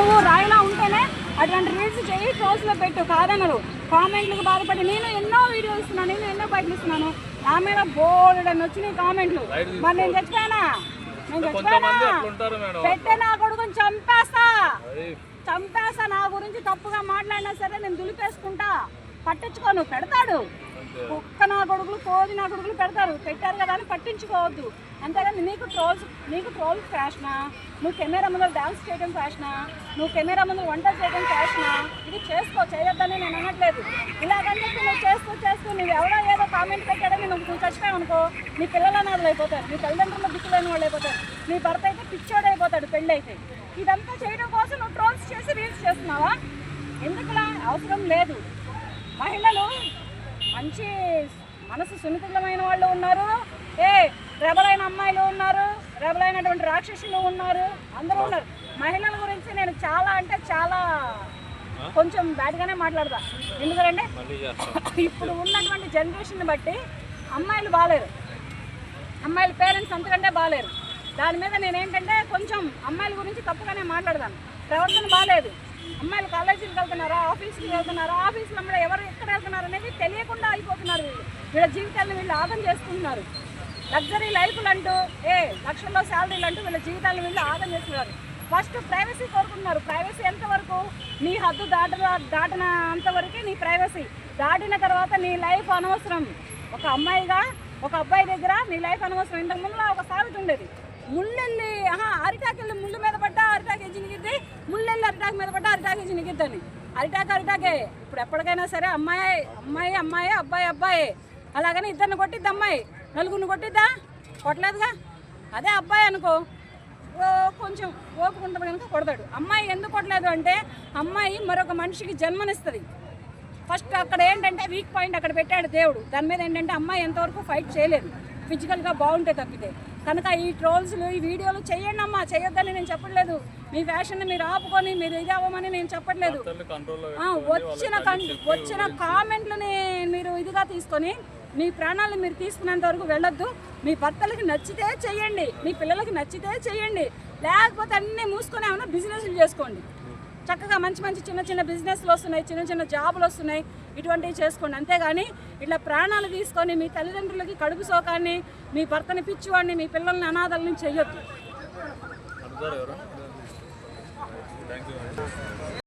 నువ్వు రాయిలా ఉంటేనే అటువంటి రీల్స్ చేయి ట్రోల్స్లో పెట్టు కాదనరు. కామెంట్లకు బాధపడి నేను ఎన్నో వీడియోలు ఇస్తున్నాను నేను ఎన్నో బయటలు ఇస్తున్నాను. నా మీద బోల్డ్ అని వచ్చినాయి కామెంట్లు. మరి నేను చచ్చిపోయానా? నేను చచ్చిపోయానా? పెట్టే నా కొడుకుని చంపేస్తా. చంపేస్తా నా గురించి తప్పుగా మాట్లాడినా సరే నేను దులిపేసుకుంటా. పట్టించుకోను పెడతాడు. కుక్క నా కొడుకులు కోది నా కొడుకులు పెడతారు. పెట్టారు కదా అని పట్టించుకోవద్దు. అంతేగాని నీకు ట్రోల్స్ నీకు ట్రోల్స్ ఫ్యాషనా నువ్వు కెమెరా ముందు డ్యాన్స్ చేయడం ఫ్యాషనా నువ్వు కెమెరా ముందు వంట చేయడం ఫ్యాషనా ఇది చేసుకో చేయొద్దని నేను అనట్లేదు. ఇలాగని చెప్పి నువ్వు చేస్తూ చేస్తూ నువ్వు ఎవడో ఏదో కామెంట్ పెట్టాడని నువ్వు నువ్వు చచ్చిపోయావు అనుకో నీ పిల్లలు అనాథలు అయిపోతారు. నీ తల్లిదండ్రుల దిక్కులేని వాళ్ళు అయిపోతారు. నీ భర్త అయితే పిచ్చోడు అయిపోతాడు పెళ్ళి అయితే ఇదంతా చేయడం కోసం నువ్వు ట్రోల్స్ చేసి రీల్స్ చేస్తున్నావా? ఎందుకులా? అవసరం లేదు. మహిళలు మంచి మనసు సున్నితమైన వాళ్ళు ఉన్నారు. ఏ రెబలైన అమ్మాయిలు ఉన్నారు. రెబలైనటువంటి రాక్షసులు ఉన్నారు. అందరూ ఉన్నారు. మహిళల గురించి నేను చాలా అంటే చాలా కొంచెం బ్యాడ్గానే మాట్లాడతా. ఎందుకంటే ఇప్పుడు ఉన్నటువంటి జనరేషన్ బట్టి అమ్మాయిలు బాగాలేరు అమ్మాయిల పేరెంట్స్ అంతకంటే బాగాలేరు దాని మీద నేను ఏంటంటే కొంచెం అమ్మాయిల గురించి తప్పుగానే మాట్లాడదాను ప్రవర్తన బాగాలేదు అమ్మాయిలు కాలేజీకి వెళ్తున్నారా ఆఫీస్కి వెళ్తున్నారా ఆఫీస్లో కూడా ఎవరు ఎక్కడ వెళ్తున్నారు అనేది తెలియకుండా అయిపోతున్నారు వీళ్ళు. వీళ్ళ జీవితాలను వీళ్ళు ఆగం చేసుకుంటున్నారు. లగ్జరీ లైఫ్లు అంటూ ఏ లక్షల్లో శాలరీలు అంటూ వీళ్ళ జీవితాలను వీళ్ళు ఆగం చేస్తున్నారు ఫస్ట్ ప్రైవసీ కోరుకుంటున్నారు. ప్రైవసీ ఎంతవరకు? నీ హద్దు దాటిన దాటిన అంతవరకే నీ ప్రైవసీ దాటిన తర్వాత నీ లైఫ్ అనవసరం. ఒక అమ్మాయిగా ఒక అబ్బాయి దగ్గర నీ లైఫ్ అనవసరం. ఇంతకు ముందు ఒక సామెత ఉండేది. ముళ్ళెళ్ళి ఆహా అరిటాకెళ్ళి ముళ్ళు మీద పడ్డా అరిటాకి ఎజ్జి నిగిద్ది ముళ్ళెళ్ళి అరిటాకు మీద కూడా అరిటాకు ఎజ్జి నిగిద్దని అరిటాకు అరిటాకే. ఇప్పుడు ఎప్పటికైనా సరే అమ్మాయి అమ్మాయి అమ్మాయి అబ్బాయి అబ్బాయి. అలాగని ఇద్దరిని కొట్టిద్ది అమ్మాయి? నలుగురిని కొట్టిద్దా? కొట్టలేదుగా? అదే అబ్బాయి అనుకో. కొంచెం ఓపుకుంటుంది కనుక కొడతాడు. అమ్మాయి ఎందుకు కొట్టలేదు అంటే అమ్మాయి మరొక మనిషికి జన్మనిస్తుంది. ఫస్ట్ అక్కడ ఏంటంటే వీక్ పాయింట్ అక్కడ పెట్టాడు దేవుడు. దాని మీద ఏంటంటే అమ్మాయి ఎంతవరకు ఫైట్ చేయలేదు. ఫిజికల్గా బాగుంటే తప్పితే. కనుక ఈ ట్రోల్స్లు ఈ వీడియోలు చేయండి అమ్మా చేయొద్దని నేను చెప్పట్లేదు. మీ ఫ్యాషన్ మీరు ఆపుకొని మీరు ఇది అవ్వమని నేను చెప్పట్లేదు. వచ్చిన వచ్చిన కామెంట్లని మీరు ఇదిగా తీసుకొని మీ ప్రాణాలను మీరు తీసుకునేంత వరకు వెళ్ళొద్దు. మీ భర్తలకి నచ్చితే చెయ్యండి. మీ పిల్లలకి నచ్చితే చెయ్యండి. లేకపోతే అన్నీ మూసుకొని ఏమైనా బిజినెస్లు చేసుకోండి. చక్కగా మంచి మంచి చిన్న చిన్న బిజినెస్లు వస్తున్నాయి చిన్న చిన్న జాబులు వస్తున్నాయి. ఇటువంటివి చేసుకోండి. అంతేగాని ఇట్లా ప్రాణాలు తీసుకొని మీ తల్లిదండ్రులకి కడుపు సోకాన్ని మీ భర్తని పిచ్చివాడిని మీ పిల్లల్ని అనాథాలని చెయ్యొద్దు.